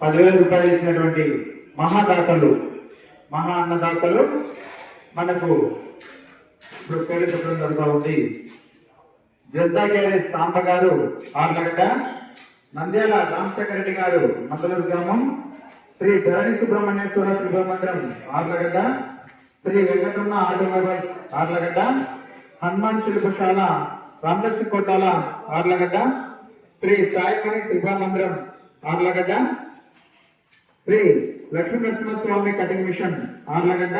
పదివేల రూపాయలు ఇచ్చినటువంటి మహాదాతలు మహా అన్నదాతలు మనకు ఇప్పుడు పేరు జరుగుతూ ఉంది. జనతా గ్యారేజ్ సాంబ గారు ఆర్లగడ్డ నంద్యాల రామశేఖర రెడ్డి గారు మసలూరు గ్రామం Sri Dharani Subrahmanyeswara Subhamandiram Arlagadda Sri Venkatanna automobiles Arlagadda Hanuman Shilpashala Ramalakshmi Kotala Arlagadda Shri Saimani Shubhamandiram Arlagadda. Shri Lakshmi Narasimhaswamy cutting machine Arlagadda.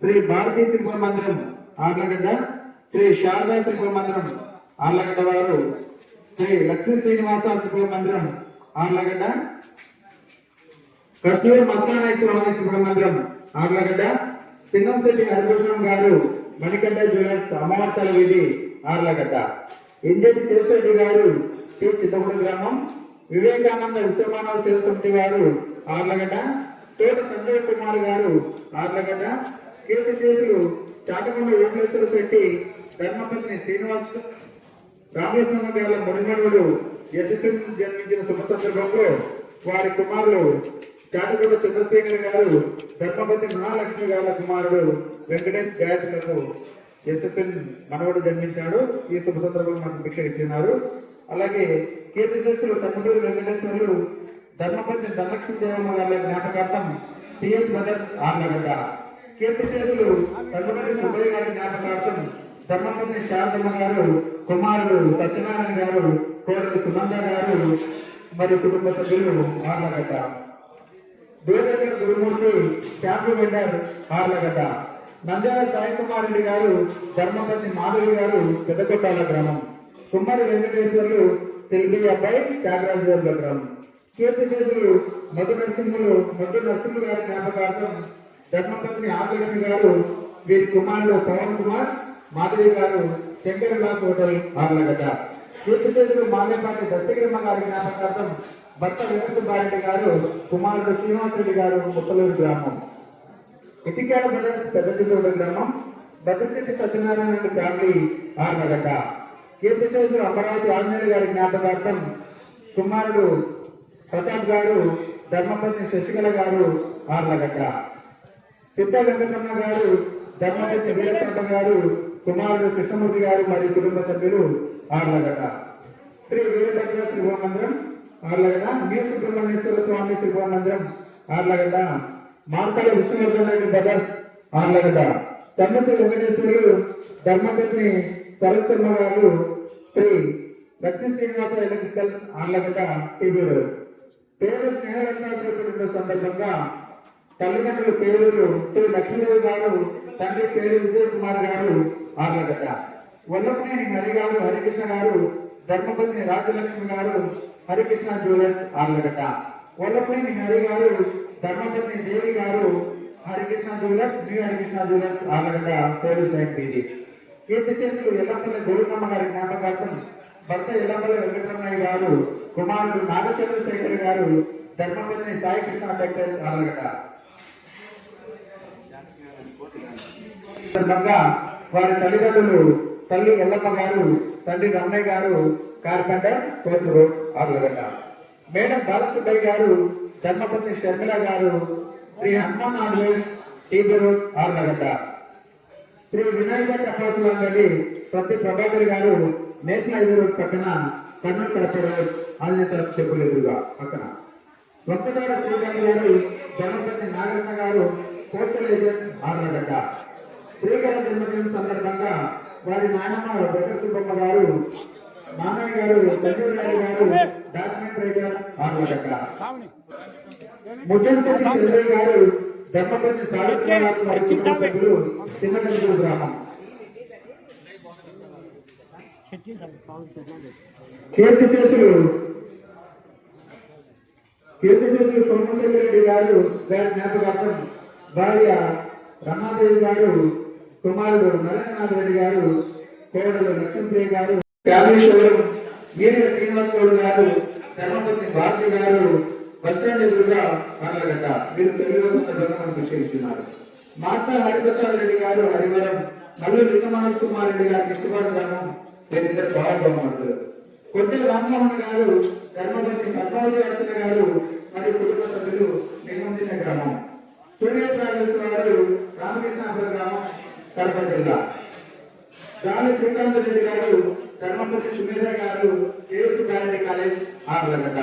Shri Bharati Shilpa Mandiram Arlagadda. Sri Sharada శిల్ప మందిరం ఆర్లగడ్డ వారు. శ్రీ లక్ష్మీ శ్రీనివాస శిల్ప మందిరం ఆర్లగడ్డ. కస్తూరి మస్తానాయ స్వామి శిల్ప మందిరం ఆర్లగడ్డ. సింగంపల్లి హరిభూషణం గారు Manikanta jewellers అమావాస్య వీధి ఆర్లగడ్డ. ఇంజటి తిరుపతి గారు శ్రీ చిత్తగూడ గ్రామం వివేకానంద విశ్వమానవ సేవ సమితి గారు ఆర్లగడ్డ తోట సంజయ్ కుమార్ గారు ఆర్లగడ్డ కీర్తి చేసులు చాటకొండ వెంకటేశ్వర శెట్టి ధర్మపత్ని శ్రీనివాస్ రామేశ్వర గారి మునిమనుడు యశస్సు జన్మించిన శుభ సందర్భంలో వారి కుమారులు చాటకొండ చంద్రశేఖర్ గారు ధర్మపతి మహాలక్ష్మి గారి కుమారుడు వెంకటేష్ గాయత్రులకు యశస్సు మనవడు జన్మించాడు. ఈ శుభ సందర్భంలో మనకు భిక్ష ఇచ్చినారు. అలాగే కీర్తి చేసులు తమ్ముడు వెంకటేశ్వరులు ధర్మపతి ధనలక్ష్మి దేవమ్మ గారి జ్ఞాపకార్థం టిఎస్ బ్రదర్స్ ఆర్నగడ్డ కీర్తిశేషులు చేసులు సుబ్బయ్య గారి జ్ఞాపకార్థం ధర్మపతి శారదమ్మ గారు కుమారుడు సత్యనారాయణ గారు కోడలు సునంద గారు మరియు కుటుంబ సభ్యులు ఆర్లగడ్డ దేవేంద్ర గురుమూర్తి క్యాంపు వెండర్ ఆర్లగడ్డ నంద్యాల సాయి కుమార్ రెడ్డి గారు ధర్మపతి మాధవి గారు పెద్దకొట్టాల గ్రామం. కుమ్మరి వెంకటేశ్వర్లు తెలుగు అబ్బాయి త్యాగరాజు గ్రామం కీర్తి చేతులు మధు నరసింహులు మధు నరసింహు గారి జ్ఞాపకార్థం ధర్మపత్ని ఆదిలక్ష్మి గారు వీరి కుమారుడు పవన్ కుమార్ మాధవి గారు శంకరలా హోటల్ ఆర్లగడ్డ కీర్తి చేతులు మాలేపాటి దశగిరమ్మ గారి జ్ఞాపకార్థం భర్త వెంకటసుబ్బారెడ్డి గారు కుమారుడు శ్రీనివాసరెడ్డి గారు ముప్పలూరు గ్రామం. ఇటికాల బ్రదర్స్ పెద్ద గ్రామం బసశెట్టి సత్యనారాయణ ఫ్యామిలీ ఆర్లగడ్డ కీర్తిచేసుడు అమరావతి ఆంజనేయ గారి జ్ఞాపకార్థం కుమారుడు ప్రతాప్ గారు ధర్మపతి శశికళ గారు ఆర్లగడ్డ సిద్ధ వెంకటరమణ గారు ధర్మపత్ని వీరకృష్ణ గారు కుమారుడు కృష్ణమూర్తి గారు మరియు కుటుంబ సభ్యులు ఆర్లగడ్డ శ్రీ వీరభద్ర శివమందిరం ఆర్లగడ్డ మీ సుబ్రహ్మణ్యేశ్వర స్వామి శివమందిరం ఆర్లగడ్డ మార్తల విష్ణువర్ధన్ రెడ్డి బ్రదర్స్ ఆర్లగడ్డ తన్నతి వెంకటేశ్వరులు ధర్మపత్ని సరస్వమ్మ గారు శ్రీ లక్ష్మీ శ్రీనివాస ఎలక్ట్రికల్స్ ఆర్లగడ్డ టీవీ పేరు స్నేహరత్నాశ్వరుడు సందర్భంగా తల్లిదండ్రుల పేరులు శ్రీ లక్ష్మీదేవి గారు తండ్రి పేరు విజయ్ కుమార్ గారు ఆర్లగడ్డ వల్లభనేని హరి గారు హరికృష్ణ గారు ధర్మపత్ని రాజలక్ష్మి గారు హరికృష్ణ జ్యువెలర్స్ ఆర్లగడ్డ వల్లభనేని హరి గారు ధర్మపత్ని దేవి గారు హరికృష్ణ జ్యువెలర్స్ శ్రీ హరికృష్ణ జ్యువెలర్స్ ఆర్లగడ్డ పేరు సైన్ పీడి కీర్తి చేతులు ఎల్లపల్లి గౌరమ్మ గారి జ్ఞాపకార్థం భర్త ఎల్లపల్లి వెంకటరమణయ్య గారు కుమారుడు నాగచంద్రశేఖర్ గారు ధర్మపత్ని సాయి కృష్ణ టెక్టైల్స్ సందర్భంగా వారి తల్లిదండ్రులు తల్లి ఎల్లమ్మ గారు తండ్రి Ramanaiah garu carpenter court road Arlagadda madam Balasubbaiah garu ధర్మపత్ని షర్మిల గారు శ్రీ హనుమాన్ ఆర్వేస్ టీబీ రోడ్ ఆర్లగడ్డ శ్రీ వినాయక తపాసులంగడి ప్రతి ప్రభాకర్ గారు నేషనల్ హైవే రోడ్ పక్కన కర్నూలు కడప రోడ్ ఆంజనేయ తరపు చెప్పులు ఎదురుగా పక్కన. ఒక్కదార శ్రీగారి గారు ధర్మపతి నాగరత్న గారు కోస్టల్ ఏజెంట్ ఆర్లగడ్డ శ్రీకర జన్మదినం సందర్భంగా వారి నాయనమ్మ వెంకట సుబ్బమ్మ గారు మామయ్య గారు తండ్రి గారు డాక్యుమెంట్ రైటర్ ఆర్లగడ్డ ముఖ్యమంత్రి గారు ధర్మపతి సావిత్రి వారి సభ్యులు గ్రామం. కీర్తి చేతులు కీర్తి చేతులు సోమశేఖర రెడ్డి గారు గారి జ్ఞాపకార్థం భార్య రమాదేవి గారు కుమారుడు నరేంద్రనాథ్ రెడ్డి గారు కోడలు లక్ష్మీప్రియ గారు షోరూమ్ మీడియా శ్రీనివాస్ గౌడ్ గారు ధర్మపతి భారతి గారు బస్టాండ్ స్టాండ్ ఎదురుగా మరలగడ్డ మీరు తెలుగులో చేస్తున్నారు. మాట్లా హరిప్రసాద్ రెడ్డి గారు హరివరం మళ్ళీ లింగమణి కుమార్ రెడ్డి గారికి ఇష్టపడతాను వీరిద్దరు బాగా బహుమతులు కొద్ది రామమోహన్ గారు ధర్మపతి పద్మావతి అర్చన గారు మరియు కుటుంబ సభ్యులు నిర్మించిన గ్రామం. సూర్య ట్రావెల్స్ వారు రామకృష్ణాపురం గ్రామం కడప జిల్లా. గాలి శ్రీకాంత్ రెడ్డి గారు ధర్మపతి సుమేధ గారు కేఎస్ కాలేజ్ ఆర్లగడ్డ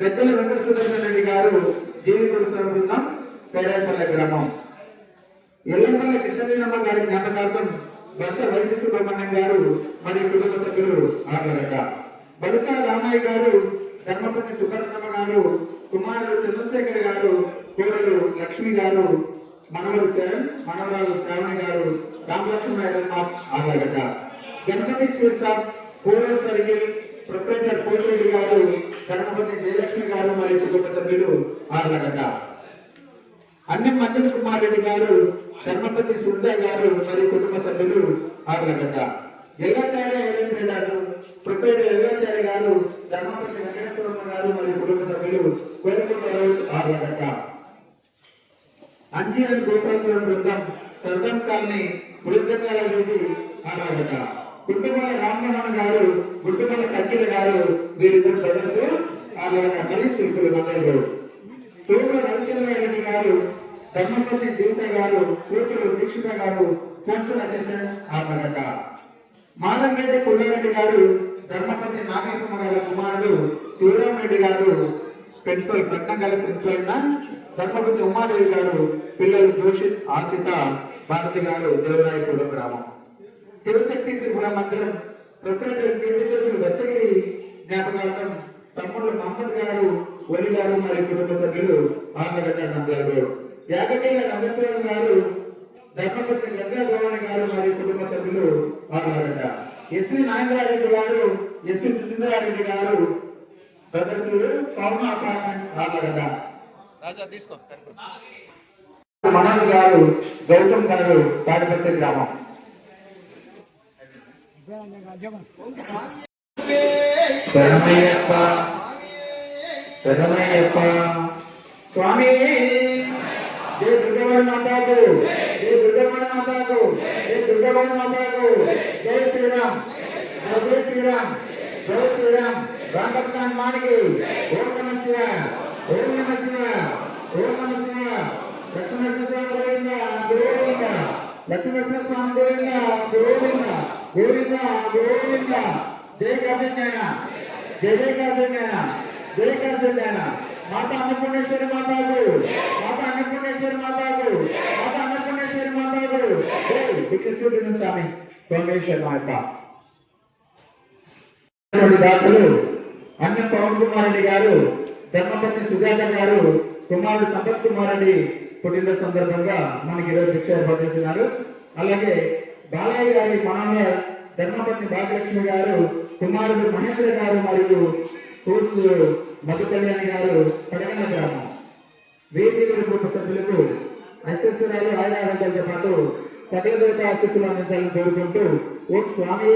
పెద్దల వెంకట సుదర్శన్ రెడ్డి గారు జీవి గురుస్వామి బృందం పేడాయపల్లె గ్రామం. ఎల్లంపల్లి కృష్ణలీనమ్మ గారి జ్ఞాపకార్థం బస వైద్య సుబ్రహ్మణ్యం గారు మరియు కుటుంబ సభ్యులు ఆర్లగడ్డ బడుక రామయ్య గారు ధర్మపతి సుబ్బరత్నమ్మ గారు కుమారుడు చంద్రశేఖర్ గారు కోడలు లక్ష్మి గారు మనవడు చరణ్ మనవరాలు శ్రావణి గారు రామలక్ష్మణ మేడమ్మ ఆర్లగడ్డ గణపతి స్వీట్ షాప్ కోడలు సర్కిల్ ప్రొఫెసర్ కోటిరెడ్డి గారు ధర్మపతి జయలక్ష్మి గారు మరి కుటుంబ సభ్యులు ఆర్లగడ్డ అన్నం మధ్యం కుమార్ రెడ్డి గారు ధర్మపతి సుందర్ గారు మరి కుటుంబ సభ్యులు ఆర్లగడ్డ ఎల్లాచార్య ఏలెన్ ప్రొఫెసర్ ఎల్లాచార్య గారు ధర్మపతి వెంకటేశ్వరమ్మ గారు మరియు కుటుంబ సభ్యులు కోరుకుంటారు ఆర్లగడ్డ అంజీ అని బృందం సర్దం కాలనీ బృందంగా ఆర్లగడ్డ గుట్టుమల రామ్మోహన్ గారు గుట్టుమల కట్టిల గారు వీరిద్దరు సదస్సు ఆయన మరియు శిల్పులు మందరు తోట రవిచంద్రారెడ్డి గారు ధర్మపతి జీవిత గారు కూతురు దీక్షిత గారు పోస్టల్ అసిస్టెంట్ ఆపగడ్డ మాధవరెడ్డి పుల్లారెడ్డి గారు ధర్మపతి నాగేశ్వర గారి కుమారుడు శివరామరెడ్డి గారు ప్రిన్సిపల్ పట్నంగల ప్రిన్సిపల్ ధర్మపతి ఉమాదేవి గారు పిల్లలు జోషిత్ ఆసిత భారతి గారు దేవరాయపురం గ్రామం. శివశక్తి శ్రీపుర మందిరం ప్రొపరేటర్ కీర్తిశేషులు జ్ఞాపకార్థం తమ్ముడు మహమ్మద్ గారు వలి గారు మరియు కుటుంబ సభ్యులు ఆర్లగడ్డ నంద్యాలు యాగటీల రంగస్వామి గారు ధర్మపతి గంగా భవాని గారు మరియు కుటుంబ సభ్యులు ఆర్లగడ్డ ఎస్వి నాగరారెడ్డి గారు ఎస్వి సుధీంద్రారెడ్డి గారు సదస్సులు పవన్ అపార్ట్మెంట్స్ రాజా తీసుకో మనోజ్ గారు గౌతమ్ గారు తాడిపత్రి గ్రామం. శరణమయ్యప్ప శరణమయ్యప్ప స్వామి జై దుర్గవారి మాతాకు జై దుర్గవారి మాతాకు జై దుర్గవారి మాతాకు జై శ్రీరామ్ జై శ్రీరామ్ జై శ్రీరామ్. రామకృష్ణ మానికి ఓం నమ శివ ఓం నమ శివ ఓం నమ శివ లక్ష్మణ గోవింద గోవింద లక్ష్మణ స్వామి గోవింద గోవింద గోవింద గోవింద. జై మాట జై జై మాట జై మాతాదు మాత అన్నపూర్ణేశ్వరి మాతాకు. మాత అన్నపూర్ణేశ్వరి మాతాకు. మాత అన్నపూర్ణేశ్వరి మాతాకు. స్వామి. సోమేశ్వర మాత. దాతలు అన్న పవన్ కుమార్ రెడ్డి గారు ధర్మపతి సుజాత గారు కుమారుడు సంపత్ కుమార్ రెడ్డి పుట్టిన సందర్భంగా మనకి ఈరోజు శిక్ష ఏర్పాటు చేస్తున్నారు. అలాగే బాలయ్య గారి మనవల ధర్మపతి భాగ్యలక్ష్మి గారు కుమారుడు మహేంద్ర గారు మరియు కూతురు మధు కళ్యాణి గారు పడగల గ్రామం. వేది కుటుంబ సభ్యులకు ఐశ్వర్యాలు ఆయురారోగ్యాలతో పాటు సకల దేవత ఆశిస్తులు అందించాలని కోరుకుంటూ ఓ స్వామి